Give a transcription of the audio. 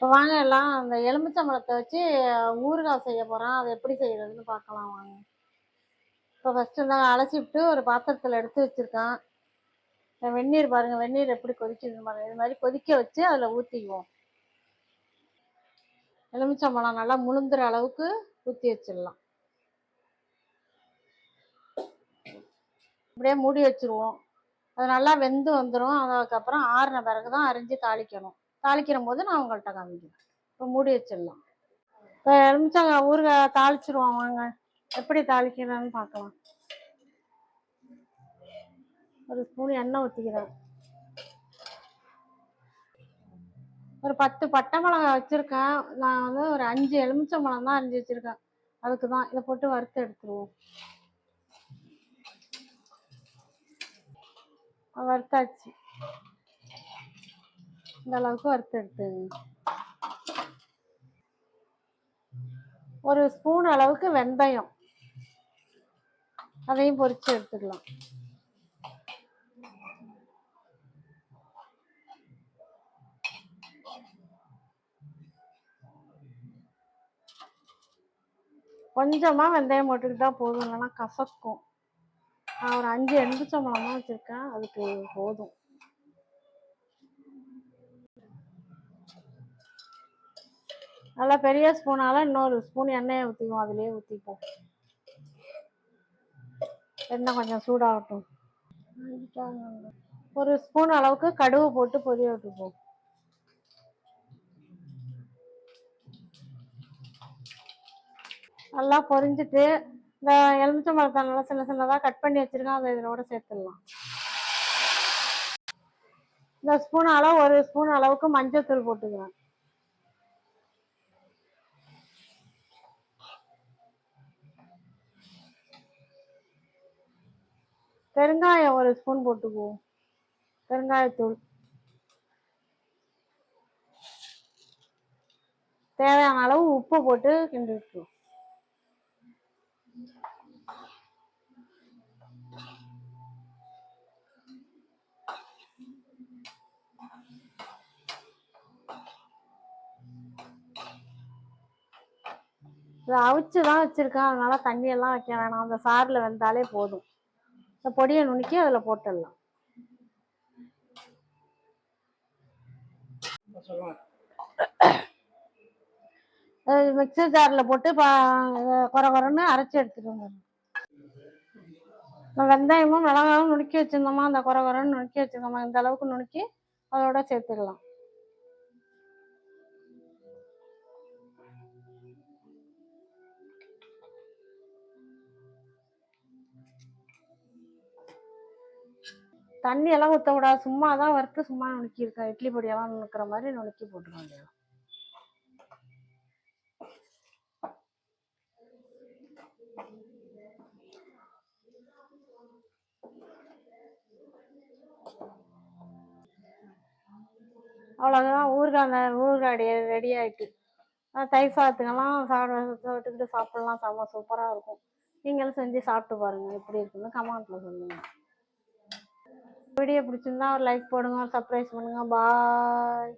இப்போ வாங்க எல்லாம் அந்த எலுமிச்சம்பழத்தை வச்சு ஊறுகாய் செய்ய போகிறோம் அதை எப்படி செய்கிறதுன்னு பார்க்கலாம் வாங்க. இப்போ ஃபஸ்ட்டு நான் அலசிவிட்டு ஒரு பாத்திரத்தில் எடுத்து வச்சுருக்கேன். வெந்நீர் பாருங்கள் வெந்நீர் எப்படி கொதிக்குதுன்னு பாருங்கள் இது மாதிரி கொதிக்க வச்சு அதில் ஊற்றிக்குவோம் எலுமிச்சம்பழம் நல்லா முழுந்துற அளவுக்கு ஊற்றி வச்சிடலாம். அப்படியே மூடி வச்சுருவோம். அது நல்லா வெந்து வந்துடும் அதுக்கப்புறம் ஆறின பிறகு தான் அரிஞ்சு தாளிக்கணும். தாளிக்கிற போது நான் உங்கள்கிட்ட காமிக்கிறேன். இப்போ மூடி வச்சிடலாம். இப்போ எலுமிச்சங்க ஊறுகாய் தாளிச்சிருவோம் வாங்க எப்படி தாளிக்கிறேன்னு பார்க்கலாம். ஒரு ஸ்பூன் எண்ணெய் ஊற்றிக்கிறேன் ஒரு பத்து பட்டை மிளகாய் வச்சுருக்கேன். நான் வந்து ஒரு அஞ்சு எலுமிச்சம்பழம் தான் அரிஞ்சு வச்சுருக்கேன். அதுக்கு தான் இதை போட்டு வறுத்து எடுத்துருவோம். வறுத்தாச்சு. இந்த அளவுக்கு வறுத்து எடுத்துங்க. ஒரு ஸ்பூன் அளவுக்கு வெந்தயம். அதையும் பொறிச்சு எடுத்துக்கலாம். கொஞ்சமா வெந்தயம் போட்டுக்கிட்டா போதும் இல்லைன்னா கசக்கும். நான் ஒரு அஞ்சு எலுமிச்சம்பழம் தான் வச்சுருக்கேன் அதுக்கு போதும். நல்லா பெரிய ஸ்பூனால இன்னொரு ஸ்பூன் எண்ணெயை ஊற்றிக்குவோம் அதுலேயே ஊற்றிப்போம் எண்ணெய் கொஞ்சம் சூடாகட்டும். ஒரு ஸ்பூன் அளவுக்கு கடுகு போட்டு பொரிய விட்டுப்போம். நல்லா பொரிஞ்சிட்டு இந்த எலுமிச்சை மரத்தை நல்லா சின்ன சின்னதாக கட் பண்ணி வச்சிருக்கேன். அதை இதனோட சேர்த்துடலாம். இந்த ஸ்பூன் அளவு ஒரு ஸ்பூன் அளவுக்கு மஞ்சத்தூள் போட்டுக்கிறேன். பெருங்காயம் ஒரு ஸ்பூன் போட்டுக்குவோம் பெருங்காயத்தூள். தேவையான அளவு உப்பு போட்டு கிண்டி விட்டுருவோம் இதை அவிச்சு தான் வச்சுருக்கேன். அதனால தண்ணியெல்லாம் வைக்க வேணாம். அந்த சாறில் வெந்தாலே போதும். இந்த பொடியை நுணுக்கி அதில் போட்டுடலாம். மிக்சர் ஜாரில் போட்டு பா குறை குறைன்னு அரைச்சி எடுத்துட்டு வந்துடணும் வெந்தயமும் மிளகாயும் நுணுக்கி வச்சுருந்தோமா அந்த குறை குறைன்னு நுணுக்கி வச்சுருந்தோமா இந்த அளவுக்கு நுணுக்கி அதோட சேர்த்துக்கலாம் தண்ணி எல்லாம் ஊற்றக்கூடாது சும்மா தான் வறுத்து சும்மா நுணுக்கியிருக்கேன் இட்லி பொடியெல்லாம் நுணுக்கிற மாதிரி நுணுக்கி போட்டுக்க அவ்வளோதான் ஊறுகாய் அந்த ஊறுகாய் ரெடி ஆகிட்டு தயிர் சாதத்துக்கெல்லாம் சாப்பிட தொட்டுக்கிட்டு சாப்பிட்லாம். செம்ம சூப்பராக இருக்கும். நீங்களும் செஞ்சு சாப்பிட்டு பாருங்கள் எப்படி இருக்குன்னு கமெண்ட்டில் சொல்லுங்கள் வீடியோ பிடிச்சிருந்தா ஒரு லைக் போடுங்க சப்ஸ்கிரைப் பண்ணுங்கள் பாய்